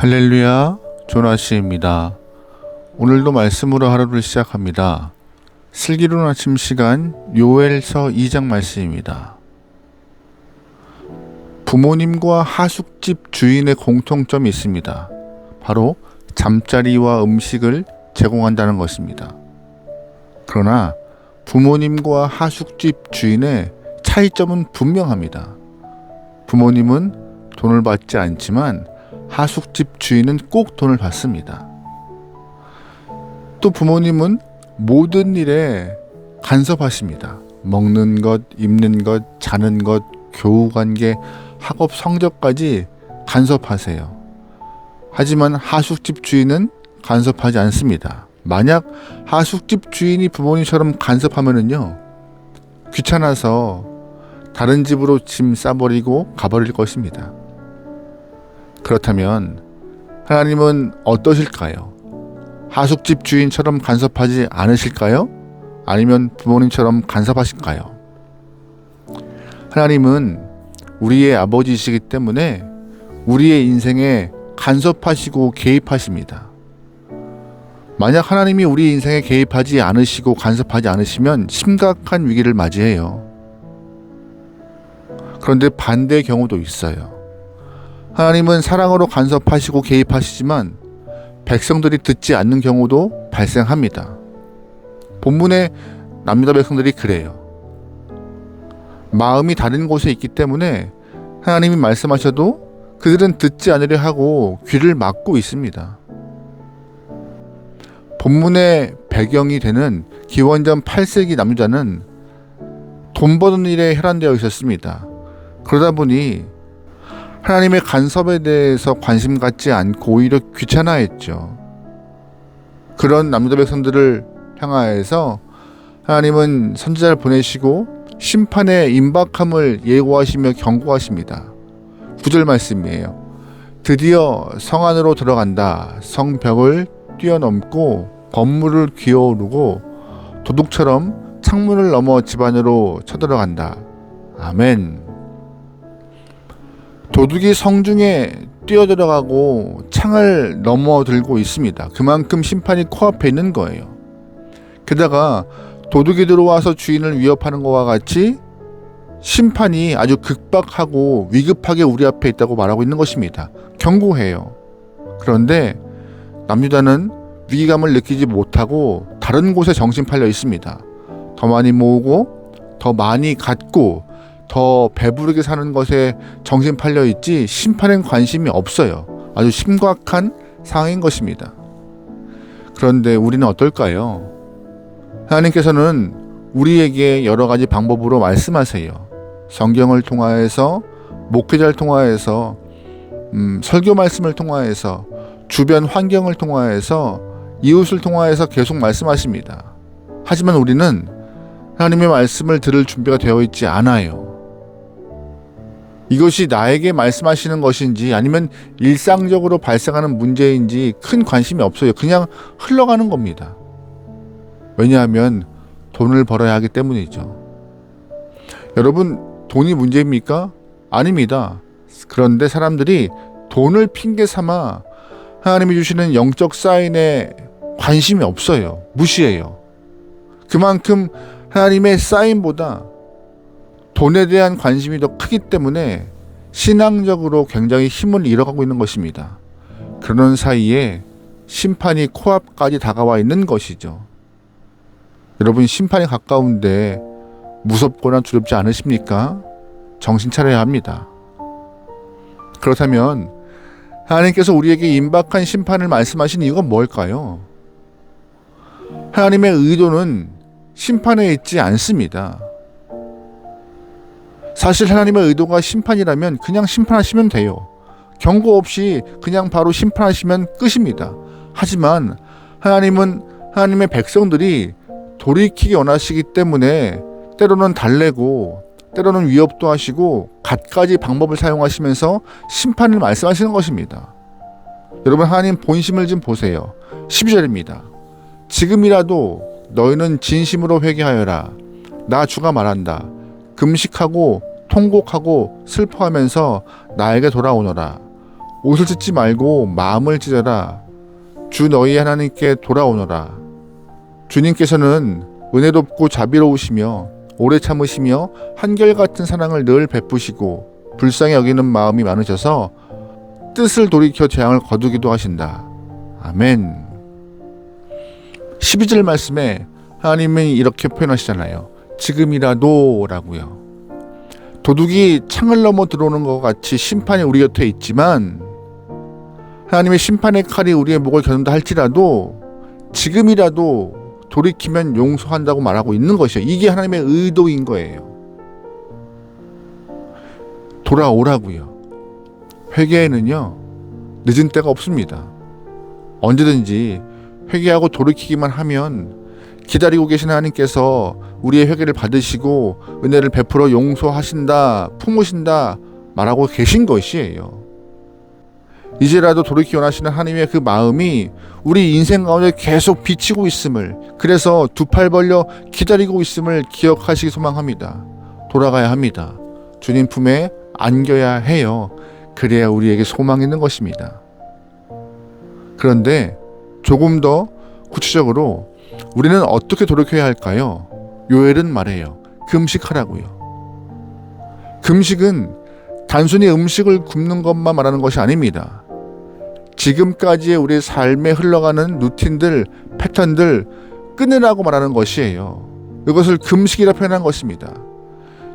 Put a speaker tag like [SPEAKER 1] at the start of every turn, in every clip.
[SPEAKER 1] 할렐루야, 조나씨입니다. 오늘도 말씀으로 하루를 시작합니다. 슬기로운 아침 시간 요엘서 2장 말씀입니다. 부모님과 하숙집 주인의 공통점이 있습니다. 바로 잠자리와 음식을 제공한다는 것입니다. 그러나 부모님과 하숙집 주인의 차이점은 분명합니다. 부모님은 돈을 받지 않지만 하숙집 주인은 꼭 돈을 받습니다. 또 부모님은 모든 일에 간섭하십니다. 먹는 것, 입는 것, 자는 것, 교우 관계, 학업 성적까지 간섭하세요. 하지만 하숙집 주인은 간섭하지 않습니다. 만약 하숙집 주인이 부모님처럼 간섭하면은요, 귀찮아서 다른 집으로 짐 싸버리고 가버릴 것입니다. 그렇다면 하나님은 어떠실까요? 하숙집 주인처럼 간섭하지 않으실까요? 아니면 부모님처럼 간섭하실까요? 하나님은 우리의 아버지이시기 때문에 우리의 인생에 간섭하시고 개입하십니다. 만약 하나님이 우리 인생에 개입하지 않으시고 간섭하지 않으시면 심각한 위기를 맞이해요. 그런데 반대의 경우도 있어요. 하나님은 사랑으로 간섭하시고 개입하시지만 백성들이 듣지 않는 경우도 발생합니다. 본문의 남유다 백성들이 그래요. 마음이 다른 곳에 있기 때문에 하나님이 말씀하셔도 그들은 듣지 않으려 하고 귀를 막고 있습니다. 본문의 배경이 되는 기원전 8세기 남유다는 돈 버는 일에 혈안되어 있었습니다. 그러다 보니 하나님의 간섭에 대해서 관심 갖지 않고 오히려 귀찮아했죠. 그런 남유다 백성들을 향하여서 하나님은 선지자를 보내시고 심판의 임박함을 예고하시며 경고하십니다. 구절 말씀이에요. 드디어 성 안으로 들어간다. 성벽을 뛰어넘고 건물을 기어오르고 도둑처럼 창문을 넘어 집 안으로 쳐들어간다. 아멘. 도둑이 성중에 뛰어들어가고 창을 넘어들고 있습니다. 그만큼 심판이 코앞에 있는 거예요. 게다가 도둑이 들어와서 주인을 위협하는 것과 같이 심판이 아주 극박하고 위급하게 우리 앞에 있다고 말하고 있는 것입니다. 경고해요. 그런데 남유다는 위기감을 느끼지 못하고 다른 곳에 정신 팔려 있습니다. 더 많이 모으고 더 많이 갖고 더 배부르게 사는 것에 정신 팔려 있지 심판엔 관심이 없어요. 아주 심각한 상황인 것입니다. 그런데 우리는 어떨까요? 하나님께서는 우리에게 여러 가지 방법으로 말씀하세요. 성경을 통하여서 목회자를 통하여서 음, 설교 말씀을 통하여서 주변 환경을 통하여서 이웃을 통하여서 계속 말씀하십니다. 하지만 우리는 하나님의 말씀을 들을 준비가 되어 있지 않아요. 이것이 나에게 말씀하시는 것인지 아니면 일상적으로 발생하는 문제인지 큰 관심이 없어요. 그냥 흘러가는 겁니다. 왜냐하면 돈을 벌어야 하기 때문이죠. 여러분, 돈이 문제입니까? 아닙니다. 그런데 사람들이 돈을 핑계 삼아 하나님이 주시는 영적 사인에 관심이 없어요. 무시해요. 그만큼 하나님의 사인보다 돈에 대한 관심이 더 크기 때문에 신앙적으로 굉장히 힘을 잃어가고 있는 것입니다. 그런 사이에 심판이 코앞까지 다가와 있는 것이죠. 여러분 심판이 가까운데 무섭거나 두렵지 않으십니까? 정신 차려야 합니다. 그렇다면 하나님께서 우리에게 임박한 심판을 말씀하신 이유가 뭘까요? 하나님의 의도는 심판에 있지 않습니다. 사실 하나님의 의도가 심판이라면 그냥 심판하시면 돼요. 경고 없이 그냥 바로 심판하시면 끝입니다. 하지만 하나님은 하나님의 백성들이 돌이키기 원하시기 때문에 때로는 달래고 때로는 위협도 하시고 갖가지 방법을 사용하시면서 심판을 말씀하시는 것입니다. 여러분 하나님 본심을 좀 보세요. 12절입니다. 지금이라도 너희는 진심으로 회개하여라. 나 주가 말한다. 금식하고 통곡하고 슬퍼하면서 나에게 돌아오너라. 옷을 찢지 말고 마음을 찢어라. 주 너희 하나님께 돌아오너라. 주님께서는 은혜롭고 자비로우시며 오래 참으시며 한결같은 사랑을 늘 베푸시고 불쌍히 여기는 마음이 많으셔서 뜻을 돌이켜 재앙을 거두기도 하신다. 아멘. 12절 말씀에 하나님이 이렇게 표현하시잖아요. 지금이라도 라고요. 도둑이 창을 넘어 들어오는 것 같이 심판이 우리 곁에 있지만 하나님의 심판의 칼이 우리의 목을 겨눈다 할지라도 지금이라도 돌이키면 용서한다고 말하고 있는 것이요. 이게 하나님의 의도인 거예요. 돌아오라고요. 회개에는요. 늦은 때가 없습니다. 언제든지 회개하고 돌이키기만 하면 기다리고 계신 하나님께서 우리의 회개를 받으시고 은혜를 베풀어 용서하신다, 품으신다 말하고 계신 것이에요. 이제라도 돌이키 원하시는 하나님의 그 마음이 우리 인생 가운데 계속 비치고 있음을 그래서 두 팔 벌려 기다리고 있음을 기억하시기 소망합니다. 돌아가야 합니다. 주님 품에 안겨야 해요. 그래야 우리에게 소망이 있는 것입니다. 그런데 조금 더 구체적으로 우리는 어떻게 돌이켜야 할까요? 요엘은 말해요. 금식하라고요. 금식은 단순히 음식을 굶는 것만 말하는 것이 아닙니다. 지금까지의 우리 삶에 흘러가는 루틴들, 패턴들 끊으라고 말하는 것이에요. 이것을 금식이라 표현한 것입니다.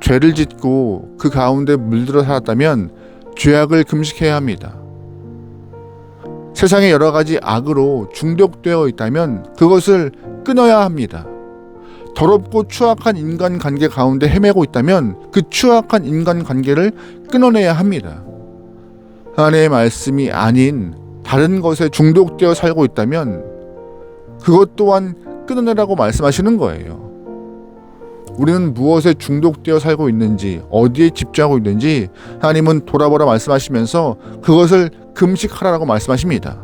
[SPEAKER 1] 죄를 짓고 그 가운데 물들어 살았다면 죄악을 금식해야 합니다. 세상의 여러 가지 악으로 중독되어 있다면 그것을 끊어야 합니다. 더럽고 추악한 인간 관계 가운데 헤매고 있다면 그 추악한 인간 관계를 끊어내야 합니다. 하나님의 말씀이 아닌 다른 것에 중독되어 살고 있다면 그것 또한 끊어내라고 말씀하시는 거예요. 우리는 무엇에 중독되어 살고 있는지, 어디에 집중하고 있는지 하나님은 돌아보라 말씀하시면서 그것을 금식하라고 말씀하십니다.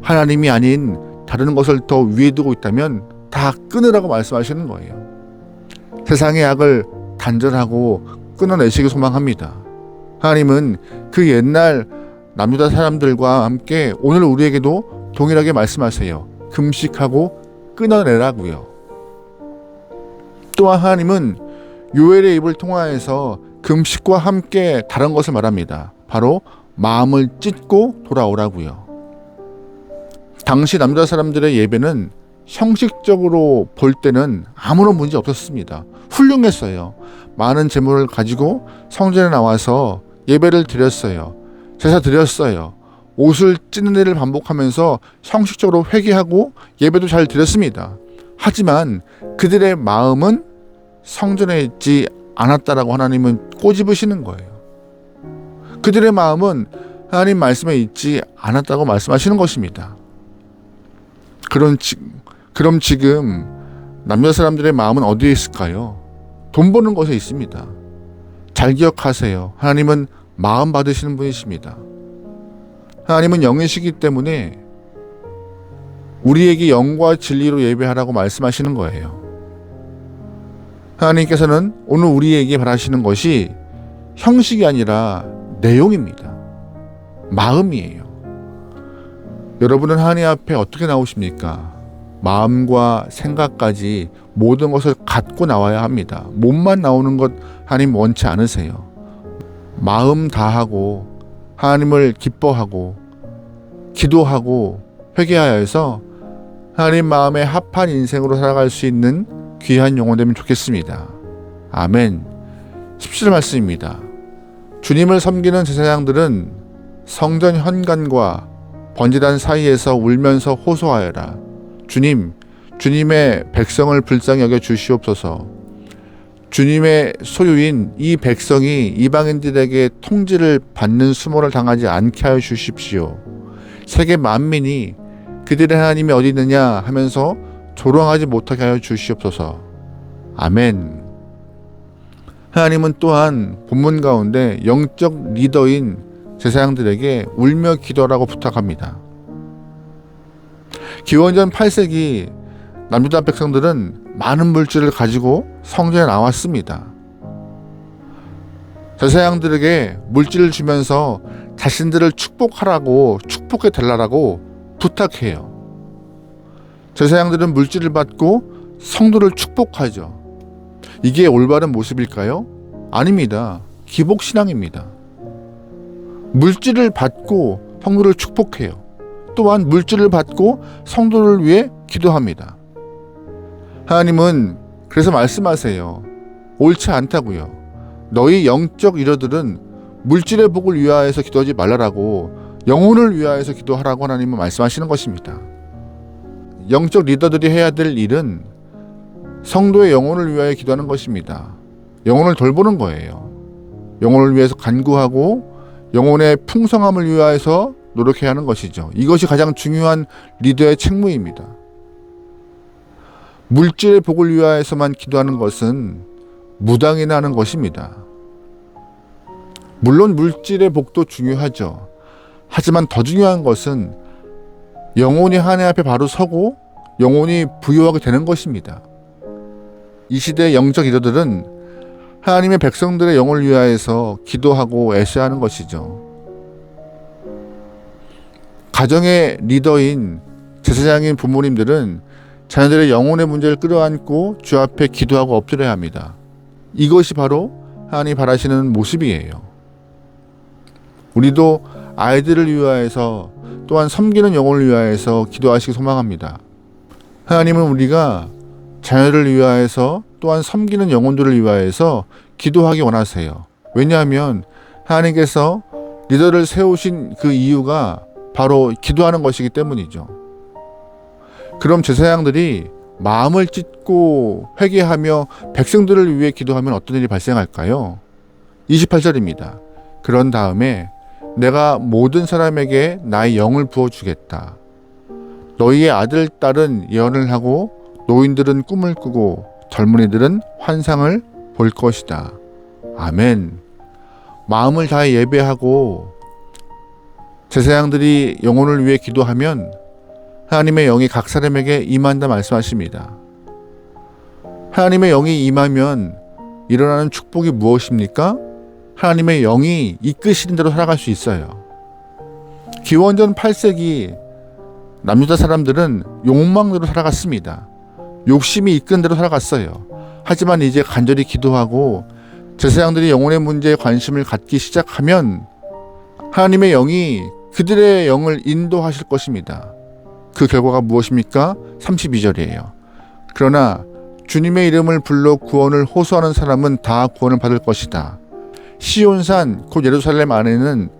[SPEAKER 1] 하나님이 아닌 다른 것을 더 위에 두고 있다면 다 끊으라고 말씀하시는 거예요. 세상의 악을 단절하고 끊어내시기 소망합니다. 하나님은 그 옛날 남유다 사람들과 함께 오늘 우리에게도 동일하게 말씀하세요. 금식하고 끊어내라고요. 또한 하나님은 요엘의 입을 통하여서 금식과 함께 다른 것을 말합니다. 바로 마음을 찢고 돌아오라고요. 당시 남자 사람들의 예배는 형식적으로 볼 때는 아무런 문제 없었습니다. 훌륭했어요. 많은 재물을 가지고 성전에 나와서 예배를 드렸어요. 제사 드렸어요. 옷을 찢는 일을 반복하면서 형식적으로 회개하고 예배도 잘 드렸습니다. 하지만 그들의 마음은 성전에 있지 않았다라고 하나님은 꼬집으시는 거예요. 그들의 마음은 하나님 말씀에 있지 않았다고 말씀하시는 것입니다. 그런 지, 그럼 지금 남녀 사람들의 마음은 어디에 있을까요? 돈 버는 것에 있습니다. 잘 기억하세요. 하나님은 마음 받으시는 분이십니다. 하나님은 영이시기 때문에 우리에게 영과 진리로 예배하라고 말씀하시는 거예요. 하나님께서는 오늘 우리에게 바라시는 것이 형식이 아니라 내용입니다. 마음이에요. 여러분은 하나님 앞에 어떻게 나오십니까? 마음과 생각까지 모든 것을 갖고 나와야 합니다. 몸만 나오는 것 하나님 원치 않으세요. 마음 다하고 하나님을 기뻐하고 기도하고 회개하여서 하나님 마음에 합한 인생으로 살아갈 수 있는 귀한 영혼 되면 좋겠습니다. 아멘. 17절 말씀입니다. 주님을 섬기는 제사장들은 성전 현관과 번제단 사이에서 울면서 호소하여라. 주님, 주님의 백성을 불쌍히 여겨 주시옵소서. 주님의 소유인 이 백성이 이방인들에게 통지를 받는 수모를 당하지 않게 하여 주십시오. 세계 만민이 그들의 하나님이 어디 있느냐 하면서 조롱하지 못하게 하여 주시옵소서. 아멘. 하나님은 또한 본문 가운데 영적 리더인 제사장들에게 울며 기도하라고 부탁합니다. 기원전 8세기 남유다 백성들은 많은 물질을 가지고 성전에 나왔습니다. 제사장들에게 물질을 주면서 자신들을 축복하라고 축복해 달라고 부탁해요. 제사장들은 물질을 받고 성도를 축복하죠. 이게 올바른 모습일까요? 아닙니다. 기복 신앙입니다. 물질을 받고 성도를 축복해요. 또한 물질을 받고 성도를 위해 기도합니다. 하나님은 그래서 말씀하세요. 옳지 않다고요. 너희 영적 이러들은 물질의 복을 위하여서 기도하지 말라라고 영혼을 위하여서 기도하라고 하나님은 말씀하시는 것입니다. 영적 리더들이 해야 될 일은 성도의 영혼을 위하여 기도하는 것입니다. 영혼을 돌보는 거예요. 영혼을 위해서 간구하고 영혼의 풍성함을 위하여서 노력해야 하는 것이죠. 이것이 가장 중요한 리더의 책무입니다. 물질의 복을 위하여서만 기도하는 것은 무당이나 하는 것입니다. 물론 물질의 복도 중요하죠. 하지만 더 중요한 것은 영혼이 하나님 앞에 바로 서고 영혼이 부유하게 되는 것입니다. 이 시대의 영적 리더들은 하나님의 백성들의 영혼을 위하여서 기도하고 애써야 하는 것이죠. 가정의 리더인 제사장인 부모님들은 자녀들의 영혼의 문제를 끌어안고 주 앞에 기도하고 엎드려야 합니다. 이것이 바로 하나님 바라시는 모습이에요. 우리도 아이들을 위하여서 또한 섬기는 영혼을 위하여서 기도하시기 소망합니다. 하나님은 우리가 자녀를 위하여서 또한 섬기는 영혼들을 위하여서 기도하기 원하세요. 왜냐하면 하나님께서 리더를 세우신 그 이유가 바로 기도하는 것이기 때문이죠. 그럼 제사장들이 마음을 찢고 회개하며 백성들을 위해 기도하면 어떤 일이 발생할까요? 28절입니다. 그런 다음에 내가 모든 사람에게 나의 영을 부어 주겠다. 너희의 아들 딸은 예언을 하고 노인들은 꿈을 꾸고 젊은이들은 환상을 볼 것이다. 아멘. 마음을 다해 예배하고 제사장들이 영혼을 위해 기도하면 하나님의 영이 각 사람에게 임한다 말씀하십니다. 하나님의 영이 임하면 일어나는 축복이 무엇입니까? 하나님의 영이 이끄시는 대로 살아갈 수 있어요. 기원전 8세기 남유다 사람들은 욕망대로 살아갔습니다. 욕심이 이끈 대로 살아갔어요. 하지만 이제 간절히 기도하고 제사장들이 영혼의 문제에 관심을 갖기 시작하면 하나님의 영이 그들의 영을 인도하실 것입니다. 그 결과가 무엇입니까? 32절이에요. 그러나 주님의 이름을 불러 구원을 호소하는 사람은 다 구원을 받을 것이다. 시온산 곧 예루살렘 안에는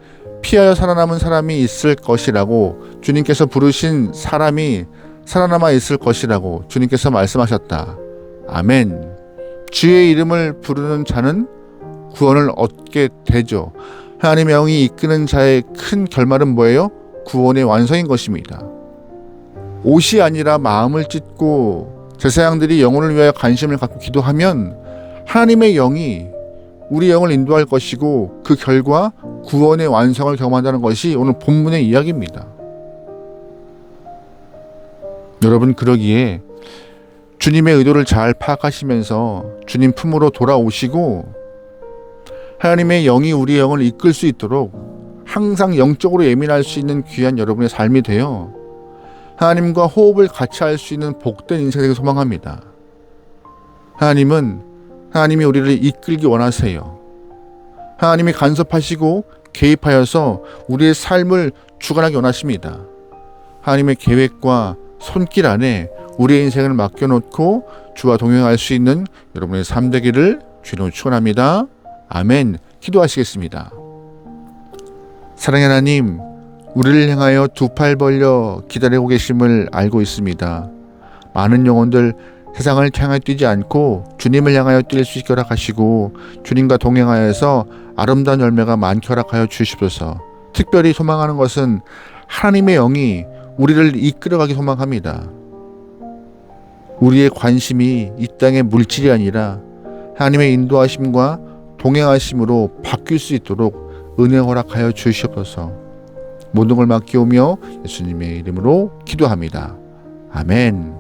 [SPEAKER 1] 피하여 살아남은 사람이 있을 것이라고 주님께서 부르신 사람이 살아남아 있을 것이라고 주님께서 말씀하셨다. 아멘. 주의 이름을 부르는 자는 구원을 얻게 되죠. 하나님의 영이 이끄는 자의 큰 결말은 뭐예요? 구원의 완성인 것입니다. 옷이 아니라 마음을 찢고 제사장들이 영혼을 위하여 관심을 갖고 기도하면 하나님의 영이 우리 영을 인도할 것이고 그 결과 구원의 완성을 경험한다는 것이 오늘 본문의 이야기입니다. 여러분 그러기에 주님의 의도를 잘 파악하시면서 주님 품으로 돌아오시고 하나님의 영이 우리 영을 이끌 수 있도록 항상 영적으로 예민할 수 있는 귀한 여러분의 삶이 되어 하나님과 호흡을 같이 할 수 있는 복된 인생이 되길 소망합니다. 하나님은 하나님이 우리를 이끌기 원하세요. 하나님이 간섭하시고 개입하여서 우리의 삶을 주관하기 원하십니다. 하나님의 계획과 손길 안에 우리의 인생을 맡겨놓고 주와 동행할 수 있는 여러분의 삶 되기를 주로 축원합니다. 아멘. 기도하시겠습니다. 사랑의 하나님, 우리를 향하여 두 팔 벌려 기다리고 계심을 알고 있습니다. 많은 영혼들 세상을 향하여 뛰지 않고 주님을 향하여 뛸 수 있게 허락하시고 주님과 동행하여서 아름다운 열매가 많게 허락하여 주시옵소서. 특별히 소망하는 것은 하나님의 영이 우리를 이끌어가기 소망합니다. 우리의 관심이 이 땅의 물질이 아니라 하나님의 인도하심과 동행하심으로 바뀔 수 있도록 은혜 허락하여 주시옵소서. 모든 걸 맡기오며 예수님의 이름으로 기도합니다. 아멘.